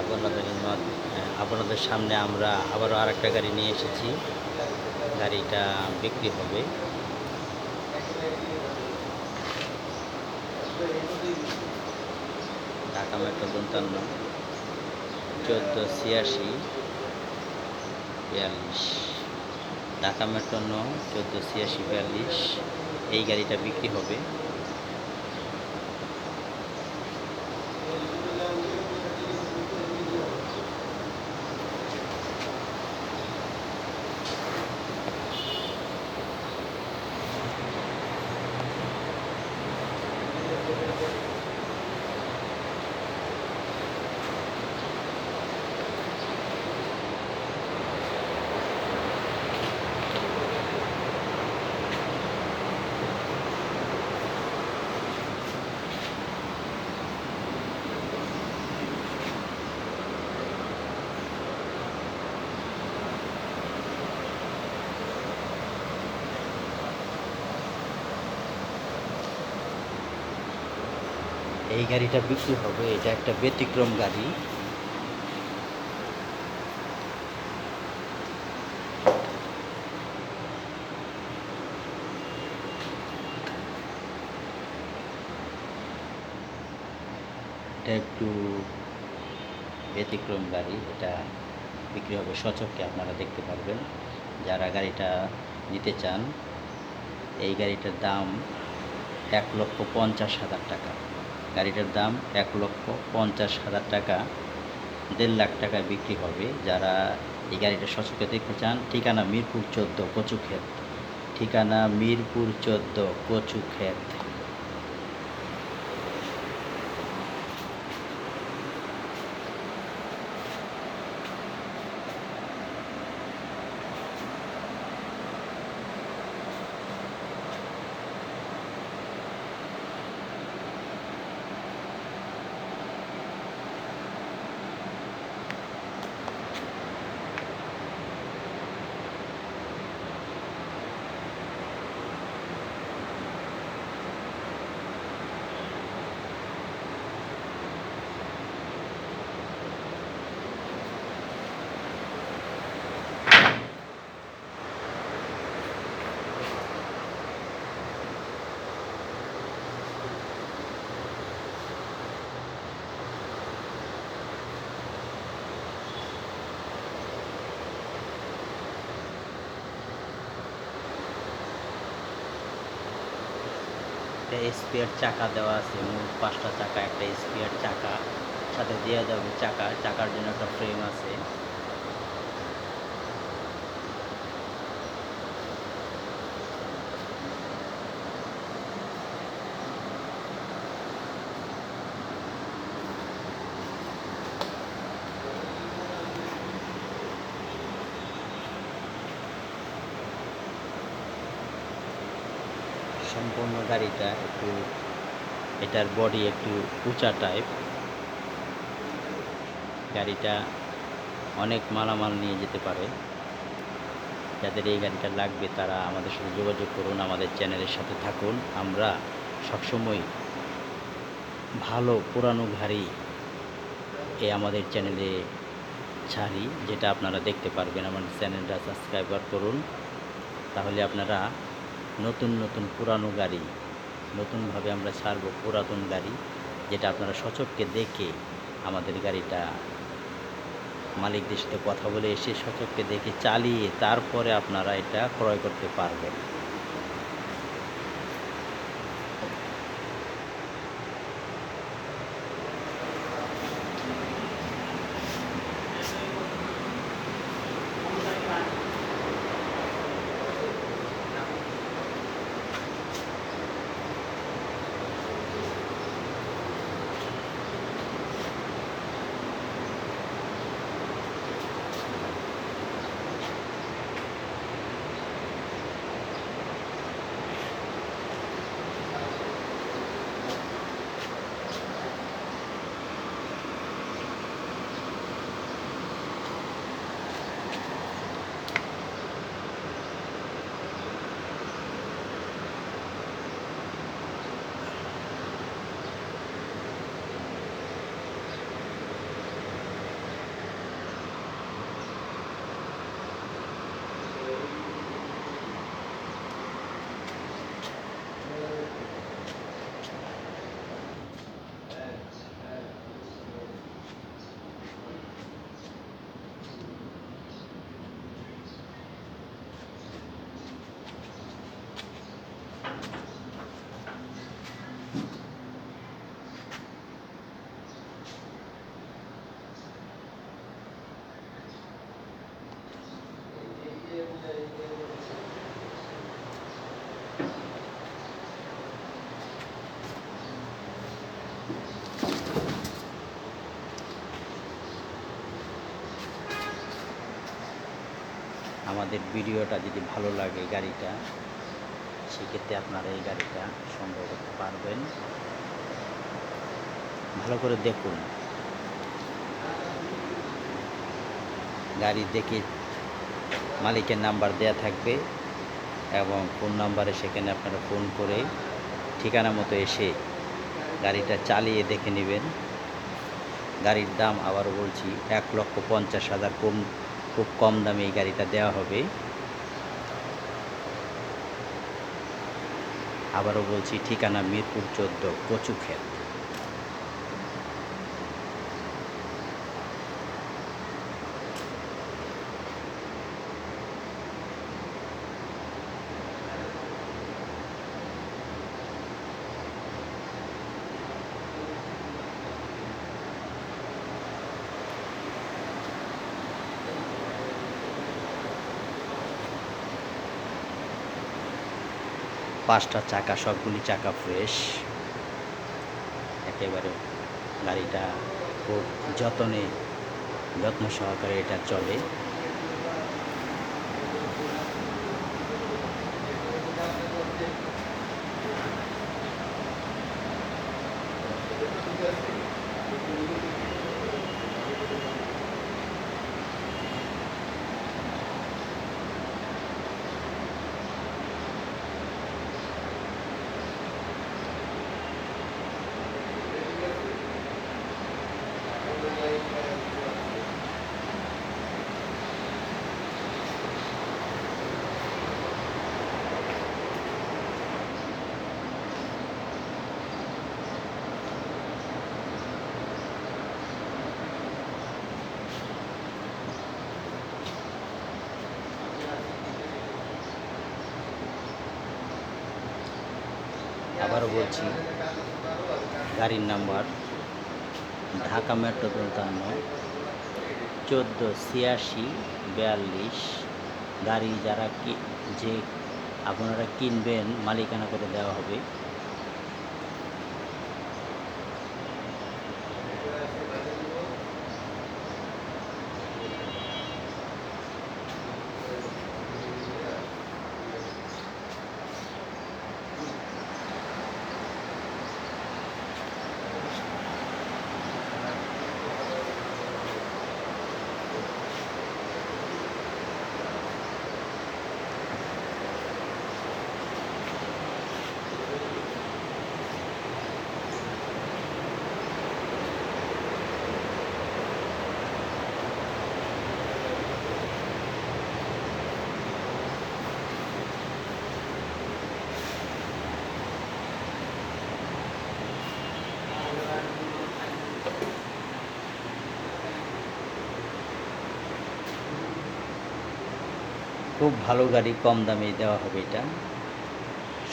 আপনাদের আপনাদের সামনে আমরা আবারও আর একটা গাড়ি নিয়ে এসেছি। গাড়িটা বিক্রি হবে। ঢাকা মেট্রো পঞ্চান্ন, চোদ্দ ছিয়াশি, বিয়াল্লিশ। ঢাকা মেট্রো চোদ্দ ছিয়াশি, বিয়াল্লিশ। এই গাড়িটা বিক্রি হবে। এই গাড়িটা বিক্রি হবে, এটা একটা ব্যতিক্রম গাড়ি। একটু ব্যতিক্রম গাড়ি, এটা বিক্রি হবে সচককে, আপনারা দেখতে পারবেন। যারা গাড়িটা নিতে চান, এই গাড়িটার দাম এক লক্ষ পঞ্চাশ হাজার টাকা। গাড়িটার দাম এক লক্ষ পঞ্চাশ হাজার টাকা, দেড় লাখ টাকা বিক্রি হবে। যারা এই গাড়িটা সচক্ষে দেখতে চান, ঠিকানা মিরপুর চোদ্দ, কচুক্ষেত। ঠিকানা মিরপুর চোদ্দ কচু একটা স্পেয়ার চাকা দেওয়া আছে মূল পাঁচটা চাকা, একটা স্পেয়ার চাকা সাথে দিয়ে দেওয়া চাকা, চাকার জন্য একটা ফ্রেম আছে। গাড়িটা, একটু এটার বডি একটু উঁচা টাইপ গাড়িটা অনেক মালামাল নিয়ে যেতে পারে। যাদের এই গাড়িটা লাগবে তারা আমাদের সাথে যোগাযোগ করুন, আমাদের চ্যানেলের সাথে থাকুন। আমরা সবসময় ভালো পুরানো গাড়ি এ আমাদের চ্যানেলে ছাড়ি, যেটা আপনারা দেখতে পারবেন। আমাদের চ্যানেলটা সাবস্ক্রাইবার করুন। তাহলে আপনারা নতুন নতুন পুরানো গাড়ি, নতুনভাবে আমরা ছাড়ব পুরাতন গাড়ি, যেটা আপনারা সচককে দেখে আমাদের গাড়িটা মালিকদের সাথে কথা বলে এসে সচককে দেখে চালিয়ে তারপরে আপনারা এটা ক্রয় করতে পারবেন। আমাদের ভিডিওটা যদি ভালো লাগে গাড়িটা, সেক্ষেত্রে আপনারা এই গাড়িটা সংগ্রহ করতে পারবেন। ভালো করে দেখুন। গাড়ি দেখে মালিকের নাম্বার দেয়া থাকবে এবং ফোন নাম্বারে সেখানে আপনারা ফোন করে ঠিকানা মতো এসে গাড়িটা চালিয়ে দেখে নেবেন। গাড়ির দাম আবার বলছি, এক লক্ষ পঞ্চাশ হাজার কম, খুব কম দামে এই গাড়িটা দেওয়া হবে। আবারও বলছি, ঠিকানা মিরপুর চোদ্দ কচুক্ষেত পাঁচটা চাকা সবগুলি চাকা ফ্রেশ একেবারে গাড়িটা খুব যত্নে যত্ন সহকারে এটা চলে। আবারও বলছি, গাড়ির নাম্বার, ঢাকা মেট্রো দন্তান্ন চোদ্দ ছিয়াশি বিয়াল্লিশ। গাড়ি যারা কি, যে আপনারা কিনবেন, মালিকানা করে দেওয়া হবে। খুব ভালো গাড়ি কম দামে দেওয়া হবে এটা।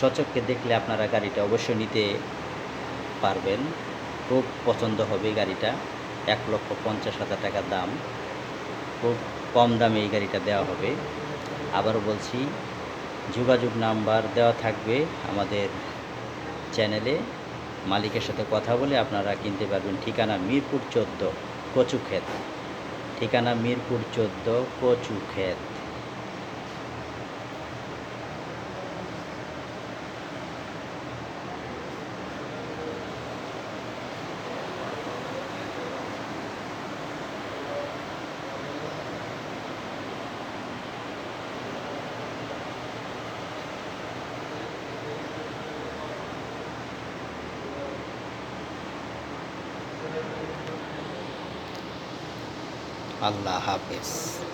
সচককে দেখলে আপনারা গাড়িটা অবশ্যই নিতে পারবেন। খুব পছন্দ হবে গাড়িটা। এক লক্ষ পঞ্চাশ হাজার টাকা দাম। খুব কম দামে এই গাড়িটা দেওয়া হবে। আবারও বলছি, যোগাযোগ নাম্বার দেওয়া থাকবে আমাদের চ্যানেলে। মালিকের সাথে কথা বলে আপনারা কিনতে পারবেন ঠিকানা মিরপুর চোদ্দ, কচুক্ষেত। ঠিকানা মিরপুর চোদ্দ, কচুক্ষেত। আল্লাহ হাফেজ।